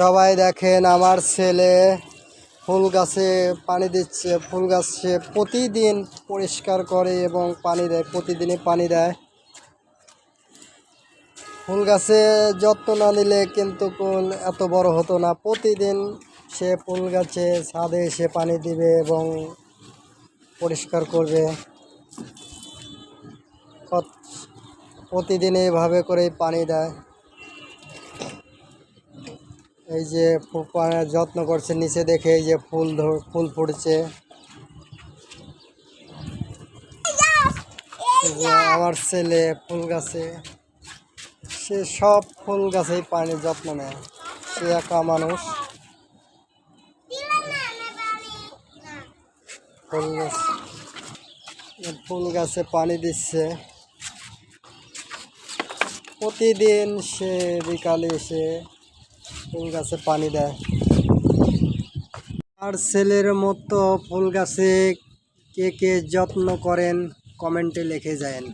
সবাই দেখেন আমার ছেলে ফুল গাছে পানি দিচ্ছে, ফুল গাছে প্রতিদিন পরিষ্কার করে এবং পানি দেয়, প্রতিদিনই পানি দেয়। ফুল গাছে যত্ন না নিলে কিন্তু ফুল এত বড় হতো না। প্রতিদিন সে ফুল গাছে ছাদে এসে পানি দিবে এবং পরিষ্কার করবে। প্রতিদিন এইভাবে করেই পানি দেয়। এই যে যত্ন করছে, নিচে দেখে এই যে ফুল ফুল ফুটছে। আমার ছেলে ফুল গাছে, সে সব ফুল গাছেই পানি যত্ন নেয়। সে একা মানুষ। ফুল গাছ ফুল গাছে পানি দিচ্ছে। প্রতিদিন সে বিকালে এসে ফুল গাছে পানি দেয়। আর ছেলের মতো ফুল গাছে কে কে যত্ন করেন, কমেন্টে লিখে যায়েন।